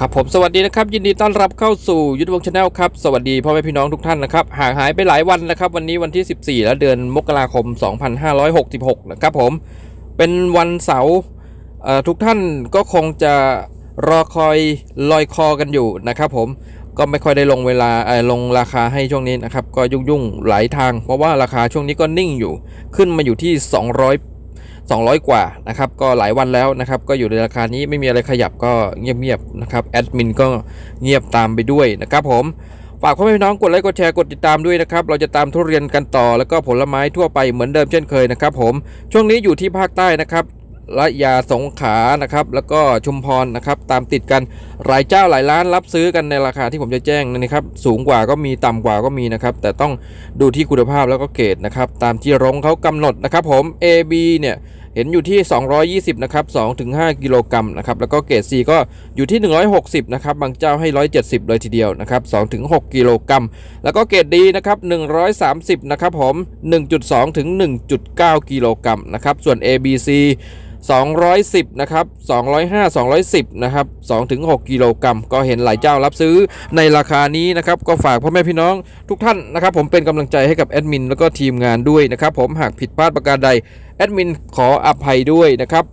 ครับผมสวัสดีนะครับยินดีต้อนรับเข้าสู่ยุทธวงศ์ชาแนลครับสวัสดีพ่อแม่พี่น้องทุกท่านนะครับห่างหายไปหลายวันนะครับ วันนี้วันที่ 14 แล้วเดือนมกราคม 2566 นะครับผมเป็นวันเสาร์ทุกท่านก็คงจะรอคอยลอยคอกันอยู่นะครับผมก็ไม่ค่อยได้ลงเวลาลงราคาให้ช่วงนี้นะครับ ก็ยุ่งๆหลายทาง เพราะว่าราคาช่วงนี้ก็นิ่งอยู่ ขึ้นมาอยู่ที่ 200 200 กว่านะครับก็หลายวันแล้วนะครับก็อยู่ในราคานี้ไม่มีอะไรขยับก็เงียบๆนะครับแอดมินก็เงียบตามไปด้วยนะครับผมฝากพ่อแม่พี่น้องกดไลค์กดแชร์กดติดตามด้วยนะครับเราจะตามทุเรียนกันต่อแล้วก็ผลไม้ทั่วไปเหมือนเดิมเช่นเคยนะครับผมช่วงนี้อยู่ที่ภาคใต้นะครับระยาสงขานะครับแล้วก็ชุมพรนะครับตามติดกันหลายเจ้าหลายร้านรับซื้อกันในราคาที่ผมจะแจ้งนะครับสูงกว่าก็มีต่ำกว่าก็มีนะครับแต่ต้องดูที่คุณภาพแล้วก็เกรดนะครับตามที่โรงเขากำหนดนะครับผม AB เนี่ย เห็นอยู่ที่ 220 นะครับ 2-5 กิโลกรัมนะครับ แล้วก็เกรด C ก็อยู่ที่ 160 นะครับ บางเจ้าให้ 170 เลยทีเดียวนะครับ 2-6 กิโลกรัม แล้วก็เกรด D นะครับ 130 นะครับผม 1.2 ถึง 1.9 กิโลกรัมนะครับ ส่วน ABC 210นะครับ205 210นะครับ2ถึง6กิโลกรัมก็เห็นหลายเจ้ารับซื้อในราคานี้นะครับก็ฝากพ่อแม่พี่น้องทุกท่านนะครับผมเป็นกำลังใจให้กับแอดมินแล้วก็ทีมงานด้วยนะครับผมหากผิดพลาดประการใดแอดมินขออภัยด้วยนะครับ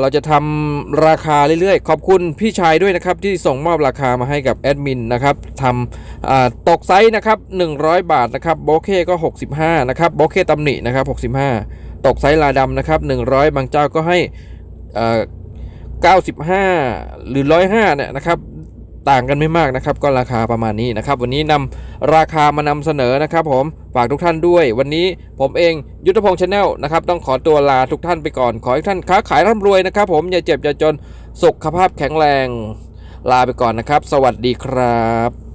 เราจะทำราคาเรื่อยๆ ขอบคุณพี่ชายด้วยนะครับ ที่ส่งมอบราคามาให้กับแอดมินนะครับทำตกไซส์นะครับ 100 บาทนะครับโบเก้ก็ 65 นะครับโบเก้ตำหนินะครับ 65 ตกไซส์ลาดำนะครับ 100 บางเจ้าก็ให้เอ่อ95 หรือ 105เนี่ยนะครับต่างกันไม่มากนะครับ ก็ราคาประมาณนี้นะครับ วันนี้นำราคามานำเสนอนะครับ ผมฝากทุกท่านด้วย วันนี้ผมเองยุทธพงษ์ชาแนลนะครับต้องขอตัวลาทุกท่านไปก่อน ขอให้ท่านค้าขายร่ำรวยนะครับ ผมอย่าเจ็บอย่าจนสุขภาพแข็งแรง ลาไปก่อนนะครับ สวัสดีครับ